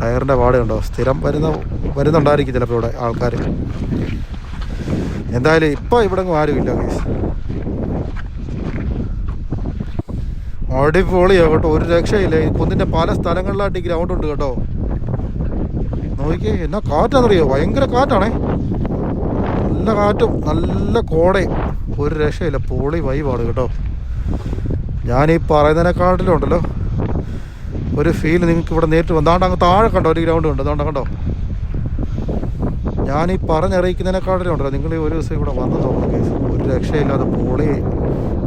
ടയറിന്റെ പാട് കണ്ടോ സ്ഥിരം വരുന്ന വരുന്നുണ്ടായിരിക്കും ചിലപ്പോൾ ഇവിടെ ആൾക്കാർ എന്തായാലും ഇപ്പോൾ ഇവിടെ ആരുമില്ല ഗൈസ് അടിപൊളിയാ കേട്ടോ ഒരു രക്ഷയില്ല. കുന്നിന്റെ പല സ്ഥലങ്ങളിലായിട്ട് ഈ ഗ്രൗണ്ട് ഉണ്ട് കേട്ടോ നോക്കിയേ എന്നാ കാറ്റാണെന്നറിയോ? ഭയങ്കര കാറ്റാണേ. നല്ല കാറ്റും നല്ല കോടയും. ഒരു രക്ഷയില്ല. പൊളി വൈബാണ് കേട്ടോ. ഞാൻ ഈ പറയുന്നതിനെക്കാട്ടിലും ഉണ്ടല്ലോ ഒരു ഫീൽ നിങ്ങൾക്ക് ഇവിടെ നേരിട്ട് വന്നാണ്ട് അങ്ങ് താഴെ കണ്ടോ? ഒരു ഗ്രൗണ്ട് ഉണ്ട് അതുകൊണ്ട് കണ്ടോ? ഞാൻ ഈ പറഞ്ഞറിയിക്കുന്നതിനെക്കാട്ടിലും ഉണ്ടല്ലോ നിങ്ങൾ ഈ ഒരു ദിവസം ഇവിടെ വന്ന് തോന്നുന്നു കേസ് ഒരു രക്ഷയില്ലാതെ പൊളി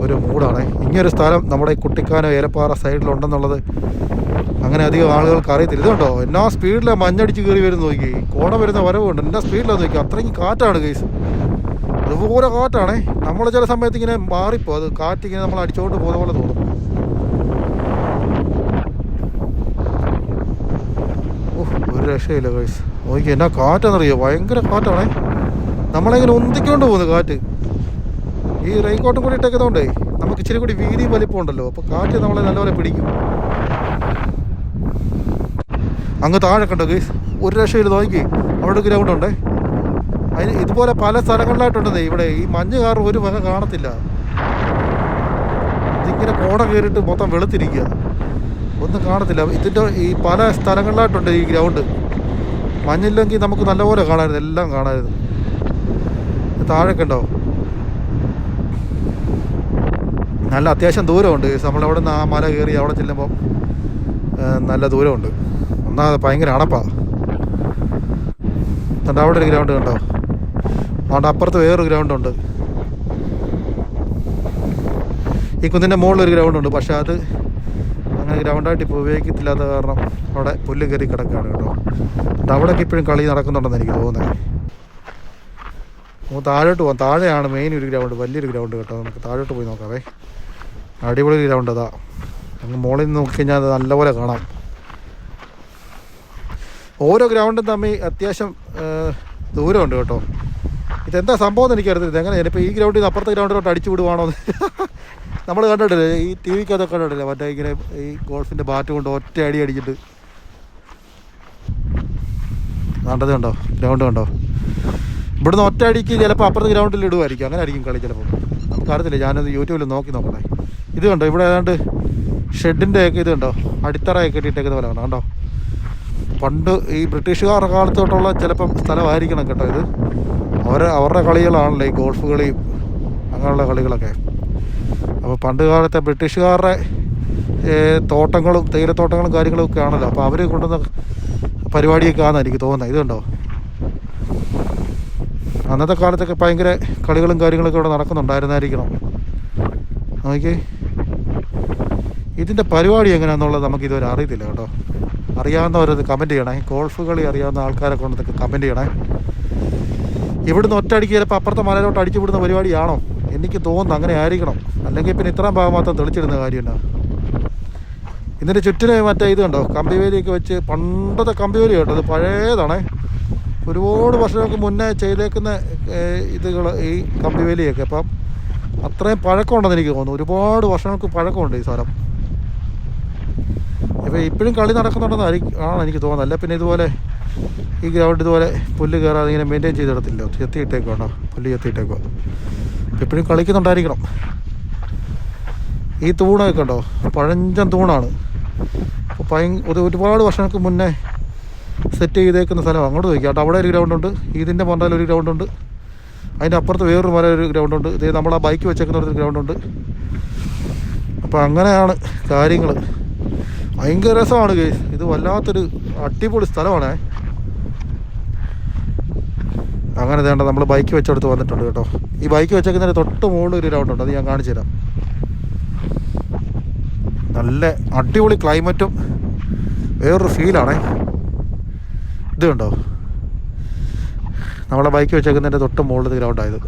ഒരു മൂടാണ് ഇങ്ങനൊരു സ്ഥലം നമ്മുടെ ഈ കുട്ടിക്കാനോ ഏലപ്പാറ സൈഡിലുണ്ടെന്നുള്ളത് അങ്ങനെ അധികം ആളുകൾക്ക് അറിയത്തില്ല. ഇതുണ്ടോ എന്നാ സ്പീഡിലാണ് മഞ്ഞടിച്ച് കയറി വരുന്ന നോക്കി. കോട വരുന്ന വരവുണ്ട്. എന്നാ സ്പീഡിലാണ് നോക്കി. അത്രയും കാറ്റാണ് കേസ് അതുപോലെ കാറ്റാണേ. നമ്മൾ ചില സമയത്ത് ഇങ്ങനെ മാറിപ്പോ അത് കാറ്റിങ്ങനെ നമ്മൾ അടിച്ചുകൊണ്ട് പോകുന്ന പോലെ തോന്നും. ഒരു രക്ഷയില്ല കൈസ് നോക്കി എന്നാ കാറ്റാണെന്നറിയോ ഭയങ്കര കാറ്റാണേ. നമ്മളിങ്ങനെ ഒന്തിക്കൊണ്ട് പോകുന്നു കാറ്റ്. ഈ റെയിൻകോട്ടും കൂടി ഇട്ടേക്കുന്നതുകൊണ്ടേ നമുക്ക് ഇച്ചിരി കൂടി വീതിയും വലിപ്പം ഉണ്ടല്ലോ. അപ്പോൾ കാറ്റ് നമ്മളെ നല്ലപോലെ പിടിക്കും. അങ്ങ് താഴെ കണ്ടോ ഗൈസ് ഒരു രക്ഷയിൽ നോക്കി അവിടെ ഗ്രൗണ്ട് ഉണ്ടേ. അതിന് ഇതുപോലെ പല സ്ഥലങ്ങളിലായിട്ടുണ്ടെന്നേ ഇവിടെ ഈ മഞ്ഞ് കാർ ഒരു വക കാണത്തില്ല. ഇതിങ്ങനെ കോട കയറിയിട്ട് മൊത്തം വെളുത്തിരിക്കുക. ഒന്നും കാണത്തില്ല. ഇതിന്റെ ഈ പല സ്ഥലങ്ങളിലായിട്ടുണ്ട് ഈ ഗ്രൗണ്ട്. മഞ്ഞില്ലെങ്കിൽ നമുക്ക് നല്ലപോലെ കാണാമായിരുന്നു. എല്ലാം കാണാമായിരുന്നു. താഴൊക്കെ ഉണ്ടോ? നല്ല അത്യാവശ്യം ദൂരമുണ്ട്. നമ്മളവിടെ നിന്ന് ആ മല കയറി അവിടെ ചെല്ലുമ്പോൾ നല്ല ദൂരമുണ്ട്. ഒന്നാമത് ഭയങ്കര അണപ്പാ എന്നിട്ട് അവിടെ ഒരു ഗ്രൗണ്ട് കണ്ടോ? അവിടെ അപ്പുറത്ത് വേറൊരു ഗ്രൗണ്ടുണ്ട് ഈ കുന്നിന്റെ മുകളിലൊരു ഗ്രൗണ്ടുണ്ട് പക്ഷെ അത് അങ്ങനെ ഗ്രൗണ്ടായിട്ട് ഇപ്പോൾ ഉപയോഗിക്കത്തില്ലാത്ത കാരണം അവിടെ പുല്ല് കയറി കിടക്കുകയാണ് കേട്ടോ. എന്നിട്ട് അവിടെയൊക്കെ ഇപ്പോഴും കളി നടക്കുന്നുണ്ടെന്ന് എനിക്ക് തോന്നുന്നത് നമുക്ക് താഴോട്ട് പോകാം താഴെയാണ് മെയിൻ ഒരു ഗ്രൗണ്ട് വലിയൊരു ഗ്രൗണ്ട് കേട്ടോ. നമുക്ക് താഴോട്ട് പോയി നോക്കാവേ. അടിപൊളി ഗ്രൗണ്ട് അതാ. അങ്ങ് മുകളിൽ നിന്ന് നോക്കിക്കഴിഞ്ഞാൽ അത് നല്ലപോലെ കാണാം. ഓരോ ഗ്രൗണ്ടും തമ്മിൽ അത്യാവശ്യം ദൂരമുണ്ട് കേട്ടോ. ഇതെന്താ സംഭവം എന്ന് എനിക്കറിയത്തില്ല. എങ്ങനെ? ഇപ്പോൾ ഈ ഗ്രൗണ്ടിൽ നിന്ന് അപ്പുറത്തെ ഗ്രൗണ്ടിലോട്ട് അടിച്ചു വിടുവാണോ [LAUGHS] നമ്മൾ കണ്ടിട്ടില്ലേ? ഈ ടി വിക്കകത്തൊക്കെ കണ്ടിട്ടില്ലേ? മറ്റേ ഇങ്ങനെ ഈ ഗോൾഫിന്റെ ബാറ്റ് കൊണ്ട് ഒറ്റ അടി അടിച്ചിട്ട്. കണ്ടത് കണ്ടോ? ഗ്രൗണ്ട് കണ്ടോ? ഇവിടുന്ന് ഒറ്റ അടിക്ക് ചിലപ്പോൾ അപ്പുറത്തെ ഗ്രൗണ്ടിൽ ഇടുമായിരിക്കും അങ്ങനെ ആയിരിക്കും കളി ചിലപ്പോൾ നമുക്കറിയത്തില്ല. ഞാനത് യൂട്യൂബിൽ നോക്കി നോക്കട്ടെ. ഇത് കണ്ടോ? ഇവിടെ ഏതാണ്ട് ഷെഡിന്റെ ഒക്കെ ഇത് കണ്ടോ? അടിത്തറയൊക്കെ ഇട്ടിട്ടേക്കുന്ന പോലെ കണ്ടോ? കണ്ടോ? പണ്ട് ഈ ബ്രിട്ടീഷുകാരുടെ കാലത്തോട്ടുള്ള ചിലപ്പം സ്ഥലമായിരിക്കണം കേട്ടോ ഇത്. അവർ അവരുടെ കളികളാണല്ലോ ഈ ഗോൾഫ് കളിയും അങ്ങനെയുള്ള കളികളൊക്കെ. അപ്പോൾ പണ്ട് കാലത്തെ ബ്രിട്ടീഷുകാരുടെ തോട്ടങ്ങളും തേയിലത്തോട്ടങ്ങളും കാര്യങ്ങളും ഒക്കെ ആണല്ലോ. അപ്പോൾ അവർ കൊണ്ടുവന്ന പരിപാടിയൊക്കെ ആണെന്ന് എനിക്ക് തോന്നുന്നത് ഇതുണ്ടോ അന്നത്തെ കാലത്തൊക്കെ ഭയങ്കര കളികളും കാര്യങ്ങളൊക്കെ ഇവിടെ നടക്കുന്നുണ്ടായിരുന്നായിരിക്കണം. നോക്കേ ഇതിന്റെ പരിപാടി എങ്ങനെയാണെന്നുള്ളത് നമുക്ക് ഇതുവരെ അറിയത്തില്ല കേട്ടോ. അറിയാവുന്നവരത് കമന്റ് ചെയ്യണേ. ഗോൾഫ് കളി അറിയാവുന്ന ആൾക്കാരെ കൊണ്ടൊക്കെ കമന്റ് ചെയ്യണേ. ഇവിടുന്ന് ഒറ്റയടിക്ക് ചിലപ്പോൾ അപ്പുറത്തെ മലയിലോട്ട് അടിച്ചു വിടുന്ന പരിപാടിയാണോ? എനിക്ക് തോന്നുന്നു അങ്ങനെ ആയിരിക്കണം. അല്ലെങ്കിൽ പിന്നെ ഇത്രയും ഭാഗം മാത്രം തെളിച്ചിടുന്ന കാര്യമില്ല. ഇതിന്റെ ചുറ്റിന് മറ്റേ ഇത് കണ്ടോ? കമ്പിവേലിയൊക്കെ വെച്ച് പണ്ടത്തെ കമ്പിവേലി കേട്ടോ. അത് പഴയതാണേ. ഒരുപാട് വർഷങ്ങൾക്ക് മുന്നേ ചെയ്തേക്കുന്ന ഇതുകൾ ഈ കമ്പിവേലിയൊക്കെ. അപ്പം അത്രയും പഴക്കമുണ്ടെന്ന് എനിക്ക് തോന്നുന്നു. ഒരുപാട് വർഷങ്ങൾക്ക് പഴക്കമുണ്ട് ഈ സ്ഥലം. ഇപ്പം ഇപ്പോഴും കളി നടക്കുന്നുണ്ടെന്ന് ആയിരിക്കും ആണ് എനിക്ക് തോന്നുന്നത്. അല്ല പിന്നെ ഇതുപോലെ ഈ ഗ്രൗണ്ട് ഇതുപോലെ പുല്ല് കയറാതെ ഇങ്ങനെ മെയിന്റെയിൻ ചെയ്തിടത്തില്ല കേട്ടോ. പുല്ല് ചെത്തിയിട്ടേക്കുക എപ്പോഴും കളിക്കുന്നുണ്ടായിരിക്കണം. ഈ തൂണൊക്കെ ഉണ്ടോ പഴഞ്ചൻ തൂണാണ്. ഭയ ഒരു ഒരുപാട് വർഷങ്ങൾക്ക് മുന്നേ സെറ്റ് ചെയ്തേക്കുന്ന സ്ഥലം അങ്ങോട്ട് നോക്കി കേട്ടോ. അവിടെ ഒരു ഗ്രൗണ്ടുണ്ട് ഇതിന്റെ പറഞ്ഞാൽ ഒരു ഗ്രൗണ്ടുണ്ട് അതിന്റെ അപ്പുറത്ത് വേറൊരു മല ഒരു ഗ്രൗണ്ടുണ്ട് ഇതേ നമ്മൾ ആ ബൈക്ക് വെച്ചേക്കുന്ന ഒരു ഗ്രൗണ്ടുണ്ട് അപ്പോൾ അങ്ങനെയാണ് കാര്യങ്ങൾ ഭയങ്കര രസമാണ് കേസ് ഇത് വല്ലാത്തൊരു അടിപൊളി സ്ഥലമാണേ. അങ്ങനെ വേണ്ട നമ്മൾ ബൈക്ക് വെച്ചെടുത്ത് വന്നിട്ടുണ്ട് കേട്ടോ. ഈ ബൈക്ക് വെച്ചേക്കുന്നതിന് തൊട്ട് മുകളിൽ ഒരു ഗ്രൗണ്ട് ഉണ്ട് അത് ഞാൻ കാണിച്ചു തരാം. നല്ല അടിപൊളി ക്ലൈമറ്റും വേറൊരു ഫീലാണേ ഇത് കണ്ടോ? നമ്മളെ ബൈക്ക് വെച്ചേക്കുന്നതിന്റെ തൊട്ട് മുകളിൽ ഗ്രൗണ്ടായത്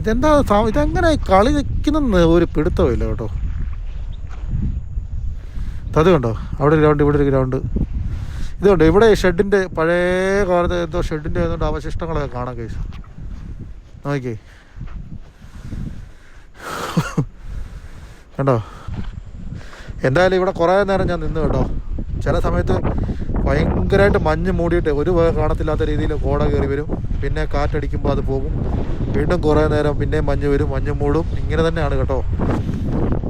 ഇതെന്താ ഇതെങ്ങനെ കളി നിൽക്കുന്ന ഒരു പിടുത്തമില്ല കേട്ടോ. അത് കണ്ടോ? അവിടെ ഗ്രൗണ്ട് ഇവിടെ ഒരു ഗ്രൗണ്ട് ഇത് കണ്ടോ ഇവിടെ ഷെഡിന്റെ പഴയ കാലത്ത് എന്തോ ഷെഡിന്റെ ഏതുകൊണ്ട് അവശിഷ്ടങ്ങളൊക്കെ കാണാൻ കഴിച്ചു നോക്കി കണ്ടോ? എന്തായാലും ഇവിടെ കുറേ നേരം ഞാൻ നിന്ന് കേട്ടോ. ചില സമയത്ത് ഭയങ്കരമായിട്ട് മഞ്ഞ് മൂടിയിട്ട് ഒരു വക കാണത്തില്ലാത്ത രീതിയിൽ കോട കയറി വരും. പിന്നെ കാറ്റടിക്കുമ്പോൾ അത് പോകും. വീണ്ടും കുറേ നേരം പിന്നെ മഞ്ഞ് വരും. മഞ്ഞ് മൂടും. ഇങ്ങനെ തന്നെയാണ് കേട്ടോ.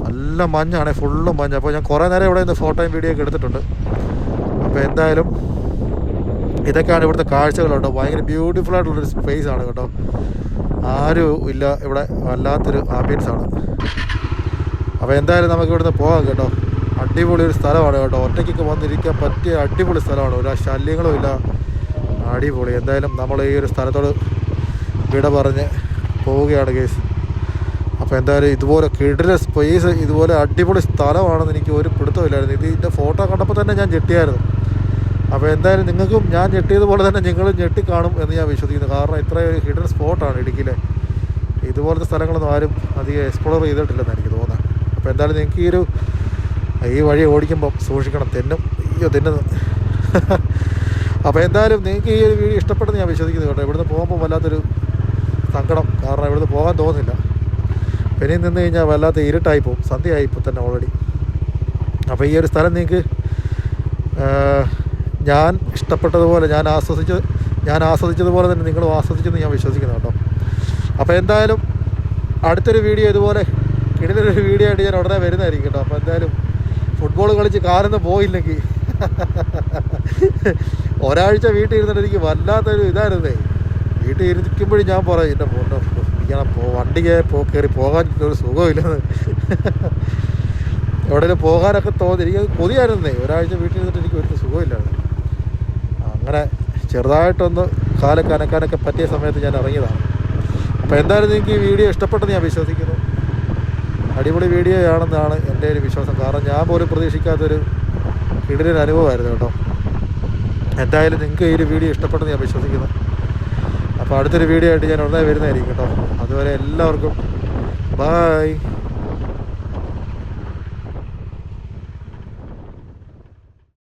നല്ല മഞ്ഞാണ്. ഫുള്ളും മഞ്ഞ്. അപ്പോൾ ഞാൻ കുറേ നേരം ഇവിടെ നിന്ന് ഫോട്ടോയും വീഡിയോ ഒക്കെ എടുത്തിട്ടുണ്ട്. അപ്പോൾ എന്തായാലും ഇതൊക്കെയാണ് ഇവിടുത്തെ കാഴ്ചകൾ കേട്ടോ. ഭയങ്കര ബ്യൂട്ടിഫുൾ ആയിട്ടുള്ളൊരു സ്പേസ് ആണ് കേട്ടോ. ആരും ഇല്ല ഇവിടെ വല്ലാത്തൊരു ആംബിയൻസ് ആണ്. അപ്പോൾ എന്തായാലും നമുക്ക് ഇവിടുന്ന് പോകാം കേട്ടോ. അടിപൊളി ഒരു സ്ഥലമാണ് കേട്ടോ. ഒറ്റയ്ക്കൊക്കെ വന്നിരിക്കാൻ പറ്റിയ അടിപൊളി സ്ഥലമാണ്. ഒരു ശല്യങ്ങളും ഇല്ല. അടിപൊളി. എന്തായാലും നമ്മൾ ഈ ഒരു സ്ഥലത്തോട് വിട പറഞ്ഞ് പോവുകയാണ് കേസ് അപ്പോൾ എന്തായാലും ഇതുപോലെ കിടില സ്പേസ് ഇതുപോലെ അടിപൊളി സ്ഥലമാണെന്ന് എനിക്ക് ഒരു പിടുത്തമില്ലായിരുന്നു ഇത് ഇതിന്റെ ഫോട്ടോ കണ്ടപ്പോൾ തന്നെ ഞാൻ ഞെട്ടിയായിരുന്നു. അപ്പോൾ എന്തായാലും നിങ്ങൾക്കും ഞാൻ ഞെട്ടിയതുപോലെ തന്നെ നിങ്ങളും ഞെട്ടിക്കാണും എന്ന് ഞാൻ വിശ്വസിക്കുന്നു. കാരണം ഇത്രയും ഹിഡൻ സ്പോട്ടാണ് ഇടുക്കിയിലെ. ഇതുപോലത്തെ സ്ഥലങ്ങളൊന്നും ആരും അധികം എക്സ്പ്ലോർ ചെയ്തിട്ടില്ലെന്ന് എനിക്ക് തോന്നുന്നത്. അപ്പോൾ എന്തായാലും നിങ്ങൾക്ക് ഈ ഒരു ഈ വഴി ഓടിക്കുമ്പം സൂക്ഷിക്കണം. തെന്നും അയ്യോ തെന്നുന്നു [LAUGHS] അപ്പോൾ എന്തായാലും നിങ്ങൾക്ക് ഈ ഒരു വീഡിയോ ഇഷ്ടപ്പെട്ടെന്ന് ഞാൻ വിശ്വസിക്കുന്നു കേട്ടോ. ഇവിടുന്ന് പോകുമ്പോൾ വല്ലാത്തൊരു സങ്കടം. കാരണം ഇവിടുന്ന് പോകാൻ തോന്നുന്നില്ല. പിന്നെ നിന്ന് കഴിഞ്ഞാൽ വല്ലാത്ത ഇരുട്ടായി പോകും. സന്ധ്യയായി ഇപ്പോൾ തന്നെ ഓൾറെഡി അപ്പോൾ ഈ ഒരു സ്ഥലം നിങ്ങൾക്ക് ഞാൻ ഇഷ്ടപ്പെട്ടതുപോലെ ഞാൻ ആസ്വദിച്ച് ഞാൻ ആസ്വദിച്ചതുപോലെ തന്നെ നിങ്ങളും ആസ്വദിച്ചെന്ന് ഞാൻ വിശ്വസിക്കുന്നു കേട്ടോ. അപ്പോൾ എന്തായാലും അടുത്തൊരു വീഡിയോ ഇതുപോലെ കിടിലൊരു വീഡിയോ ആയിട്ട് ഞാൻ ഉടനെ വരുന്നതായിരിക്കും കേട്ടോ. അപ്പോൾ എന്തായാലും ഫുട്ബോൾ കളിച്ച് കാലൊന്ന് പോയില്ലെങ്കിൽ [LAUGHS] ഒരാഴ്ച വീട്ടിൽ ഇരുന്നിട്ട് എനിക്ക് വല്ലാത്തൊരു ഇതായിരുന്നേ. വീട്ടിൽ ഇരിക്കുമ്പോഴും ഞാൻ പറയും എന്റെ പൊന്നോ ഇങ്ങനെ പോ വണ്ടി കേ- പോ കയറി പോകാൻ ഒരു സുഖമില്ലെന്ന്. [LAUGHS] എവിടെയെങ്കിലും പോകാനൊക്കെ തോന്നി എനിക്ക് കൊതിയായിരുന്നേ. ഒരാഴ്ച വീട്ടിൽ ഇരുന്നിട്ട് എനിക്ക് ഒരു സുഖമില്ലായിരുന്നു. അങ്ങനെ ചെറുതായിട്ടൊന്ന് കാലൊക്കെ അനക്കാനൊക്കെ പറ്റിയ സമയത്ത് ഞാൻ ഇറങ്ങിയതാണ്. അപ്പോൾ എന്തായാലും നിങ്ങൾക്ക് ഈ വീഡിയോ ഇഷ്ടപ്പെട്ടെന്ന് ഞാൻ വിശ്വസിക്കുന്നു. അടിപൊളി വീഡിയോ ആണെന്നാണ് എന്റെ ഒരു വിശ്വാസം. കാരണം ഞാൻ പോലും പ്രതീക്ഷിക്കാത്തൊരു കിടിലൊരു അനുഭവമായിരുന്നു കേട്ടോ. എന്തായാലും നിങ്ങൾക്ക് ഈ ഒരു വീഡിയോ ഇഷ്ടപ്പെട്ടെന്ന് ഞാൻ വിശ്വസിക്കുന്നു. അപ്പോൾ അടുത്തൊരു വീഡിയോ ആയിട്ട് ഞാൻ ഉടനെ വരുന്നതായിരിക്കും കേട്ടോ. അതുവരെ എല്ലാവർക്കും ബായ്.